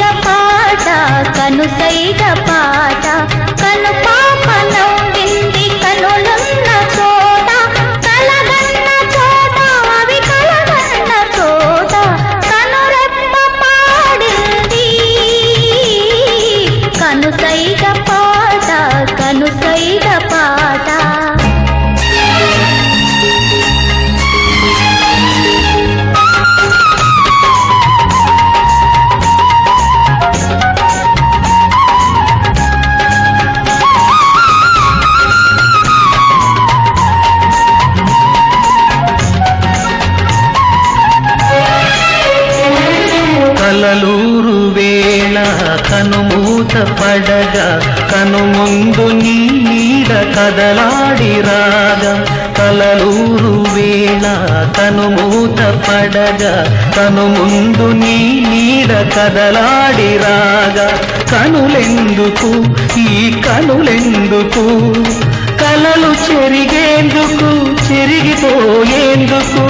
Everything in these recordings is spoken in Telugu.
పాట కను సైగ పాట కను కనుపా కనుమూత పడగా కను ముందు నీడ కదలాడి రాగా కలలూరు వేళ కనుమూత పడగా కను ముందు నీడ కదలాడి రాగా కనులెందుకు ఈ కనులెందుకు? కలలు చెరిగేందుకు చెరిగిపోయేందుకు?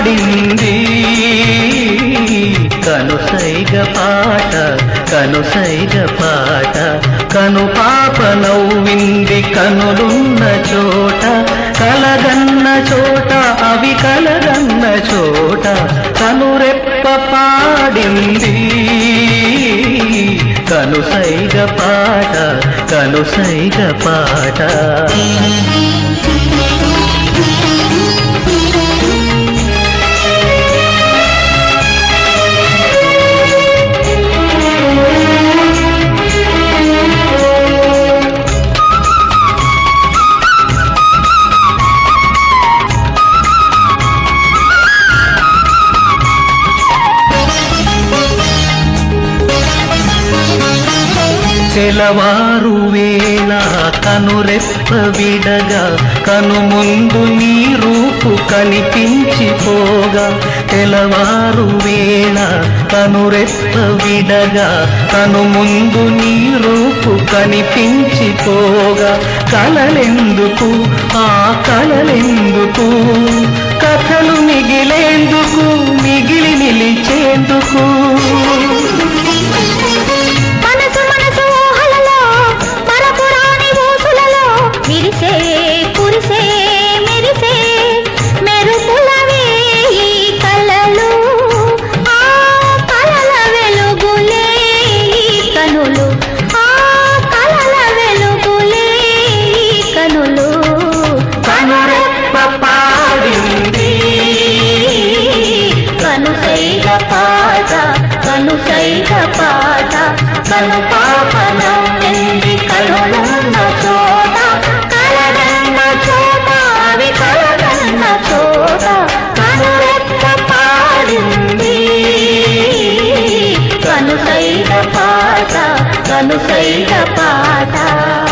పాడింది. కనుసైగ పాట కనుసైగ పాట కను పాప నవ్వింది కనులున్న చోట కలగన్న చోట అవి కలగన్న చోట కనురెప్ప పాడింది. కనుసైగ పాట కనుసైగ పాట. తెలవారు వేళ కనురెప్ప విడగా కను ముందు నీ రూపు కనిపించిపోగా తెలవారు వేళ కనురెప్ప విడగా కను ముందు నీ రూపు కనిపించిపోగా కలలెందుకు? ఆ కలలెందుకు? కథలు మిగిలేందు కనుసైగ పాట. కను పాప నవ్వింది కనులున్న చోట. కలగన్న చోట అవి కలగన్న చోట. కనురెప్ప పాడింది. కనుసైగ పాట కనుసైగ పాట.